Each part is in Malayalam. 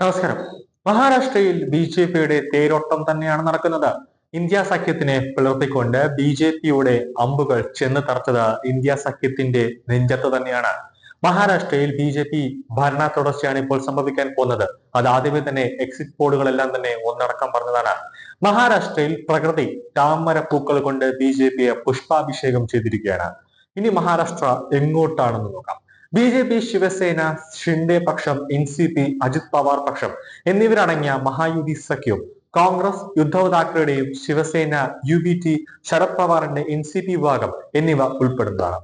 നമസ്കാരം. മഹാരാഷ്ട്രയിൽ ബി ജെ പിയുടെ തേരോട്ടം തന്നെയാണ് നടക്കുന്നത്. ഇന്ത്യ സഖ്യത്തിനെ പിളർത്തിക്കൊണ്ട് ബി ജെ പിയുടെ അമ്പുകൾ ചെന്ന് തറച്ചത് ഇന്ത്യ സഖ്യത്തിന്റെ നെഞ്ചത്ത് തന്നെയാണ്. മഹാരാഷ്ട്രയിൽ ബി ജെ പി ഭരണ തുടർച്ചയാണ് ഇപ്പോൾ സംഭവിക്കാൻ പോകുന്നത്. അത് ആദ്യമേ തന്നെ എക്സിറ്റ് പോളുകളെല്ലാം തന്നെ ഒന്നടക്കം പറഞ്ഞതാണ്. മഹാരാഷ്ട്രയിൽ പ്രകൃതി താമര പൂക്കൾ കൊണ്ട് ബി ജെ പിയെ പുഷ്പാഭിഷേകം ചെയ്തിരിക്കുകയാണ്. ഇനി മഹാരാഷ്ട്ര എങ്ങോട്ടാണെന്ന് നോക്കാം. B J P Shiv Sena Shinde പക്ഷം N C P Ajit Pawar പക്ഷം എന്നിവരടങ്ങിയ മഹായുതി സഖ്യവും Congress Uddhav താക്കറെയുടെയും Shiv Sena U B T Sharad പവാറിന്റെ N C P വിഭാഗം എന്നിവ ഉൾപ്പെടുന്നതാണ്.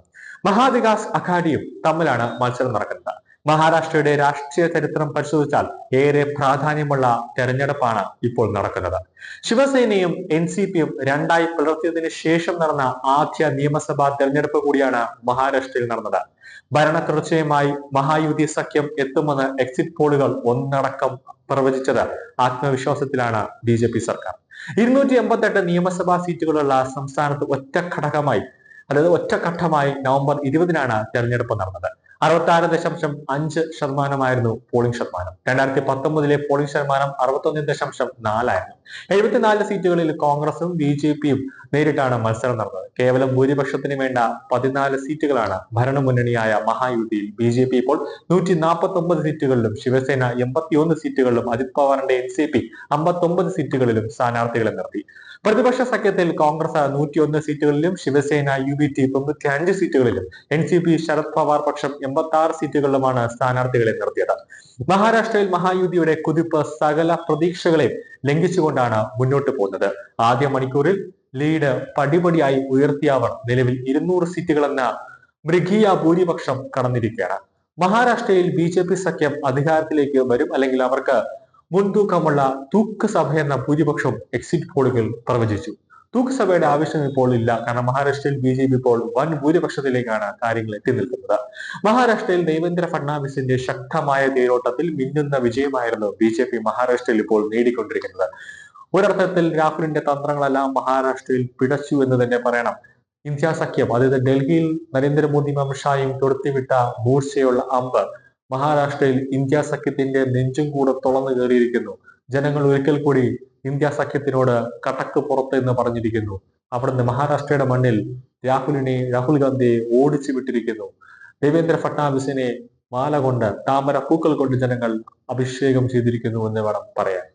മഹാവികാസ് അഘാഡിയും തമ്മിലാണ് മത്സരം നടക്കുന്നത്. മഹാരാഷ്ട്രയുടെ രാഷ്ട്രീയ ചരിത്രം പരിശോധിച്ചാൽ ഏറെ പ്രാധാന്യമുള്ള തെരഞ്ഞെടുപ്പാണ് ഇപ്പോൾ നടക്കുന്നത്. ശിവസേനയും എൻ സി പിയും രണ്ടായി പിളർത്തിയതിനു ശേഷം നടന്ന ആദ്യ നിയമസഭാ തെരഞ്ഞെടുപ്പ് കൂടിയാണ് മഹാരാഷ്ട്രയിൽ നടന്നത്. ഭരണ തുടർച്ചയുമായി മഹായുതി സഖ്യം എത്തുമെന്ന് എക്സിറ്റ് പോളുകൾ ഒന്നടക്കം പ്രവചിച്ചത് ആത്മവിശ്വാസത്തിലാണ് ബി ജെ പി സർക്കാർ. ഇരുന്നൂറ്റി എൺപത്തെട്ട് നിയമസഭാ സീറ്റുകളുള്ള സംസ്ഥാനത്ത് ഒറ്റ ഘടകമായി അതായത് ഒറ്റഘട്ടമായി നവംബർ ഇരുപതിനാണ് തെരഞ്ഞെടുപ്പ് നടന്നത്. അറുപത്തി ആറ് ദശാംശം അഞ്ച് ശതമാനമായിരുന്നു പോളിംഗ് ശതമാനം. രണ്ടായിരത്തി പത്തൊമ്പതിലെ പോളിംഗ് ശതമാനം അറുപത്തൊന്ന് ദശാംശം നാലായിരുന്നു. എഴുപത്തിനാല് സീറ്റുകളിൽ കോൺഗ്രസും ബി ജെ പിയും നേരിട്ടാണ് മത്സരം നടന്നത്. കേവലം ഭൂരിപക്ഷത്തിന് വേണ്ട പതിനാല് സീറ്റുകളാണ് ഭരണമുന്നണിയായ മഹായുതിയിൽ. ബി ജെ പി ഇപ്പോൾ നൂറ്റി നാൽപ്പത്തി ഒമ്പത് സീറ്റുകളിലും ശിവസേന എൺപത്തിയൊന്ന് സീറ്റുകളിലും അജിത് പവാറിന്റെ എൻ സി പി അമ്പത്തൊമ്പത് സീറ്റുകളിലും സ്ഥാനാർത്ഥികളെ നിർത്തി. പ്രതിപക്ഷ സഖ്യത്തിൽ കോൺഗ്രസ് നൂറ്റിയൊന്ന് സീറ്റുകളിലും ശിവസേന യു ബി ടി തൊണ്ണൂറ്റി അഞ്ച് സീറ്റുകളിലും N C P Sharad Pawar പക്ഷം എൺപത്തി ആറ് സീറ്റുകളിലുമാണ് സ്ഥാനാർത്ഥികളെ നിർത്തിയത്. മഹാരാഷ്ട്രയിൽ മഹായുതിയുടെ കുതിപ്പ് സകല പ്രതീക്ഷകളെയും ലംഘിച്ചുകൊണ്ടാണ് മുന്നോട്ട് പോകുന്നത്. ആദ്യ മണിക്കൂറിൽ ലീഡ് പടിപടിയായി ഉയർത്തിയ അവർ നിലവിൽ ഇരുന്നൂറ് സീറ്റുകളെന്ന മൃഗീയ ഭൂരിപക്ഷം കടന്നിരിക്കുകയാണ്. മഹാരാഷ്ട്രയിൽ ബി ജെ പി സഖ്യം അധികാരത്തിലേക്ക് വരും അല്ലെങ്കിൽ അവർക്ക് മുൻതൂക്കമുള്ള തൂക്ക് സഭ എന്ന ഭൂരിപക്ഷം എക്സിറ്റ് പോളുകൾ പ്രവചിച്ചു. തൂക്ക് സഭയുടെ ആവശ്യം ഇപ്പോൾ ഇല്ല. കാരണം മഹാരാഷ്ട്രയിൽ ബി ജെ പി ഇപ്പോൾ വൻ ഭൂരിപക്ഷത്തിലേക്കാണ് കാര്യങ്ങൾ എത്തി നിൽക്കുന്നത്. മഹാരാഷ്ട്രയിൽ ദേവേന്ദ്ര ഫഡ്നാവിസിന്റെ ശക്തമായ തേരോട്ടത്തിൽ മിന്നുന്ന വിജയമായിരുന്നു ബി ജെ പി മഹാരാഷ്ട്രയിൽ ഇപ്പോൾ നേടിക്കൊണ്ടിരിക്കുന്നത്. ഒരർത്ഥത്തിൽ രാഹുലിന്റെ തന്ത്രങ്ങളെല്ലാം മഹാരാഷ്ട്രയിൽ പിടച്ചു എന്ന് തന്നെ പറയണം. ഇന്ത്യ സഖ്യം അതായത് ഡൽഹിയിൽ നരേന്ദ്രമോദിയും അമിത്ഷായും തൊടുത്തിവിട്ട മൂർച്ചയുള്ള അമ്പ് മഹാരാഷ്ട്രയിൽ ഇന്ത്യ സഖ്യത്തിന്റെ നെഞ്ചും കൂടെ തുളന്നു കയറിയിരിക്കുന്നു. ജനങ്ങൾ ഒരിക്കൽ കൂടി ഇന്ത്യ സഖ്യത്തിനോട് കടക്ക് പുറത്ത് എന്ന് പറഞ്ഞിരിക്കുന്നു. അവിടുന്ന് മഹാരാഷ്ട്രയുടെ മണ്ണിൽ രാഹുലിനെ രാഹുൽ ഗാന്ധിയെ ഓടിച്ചു വിട്ടിരിക്കുന്നു. ദേവേന്ദ്ര ഫട്നാവിസിനെ മാല കൊണ്ട് താമര പൂക്കൾ കൊണ്ട് ജനങ്ങൾ അഭിഷേകം ചെയ്തിരിക്കുന്നു എന്ന് വേണം പറയാൻ.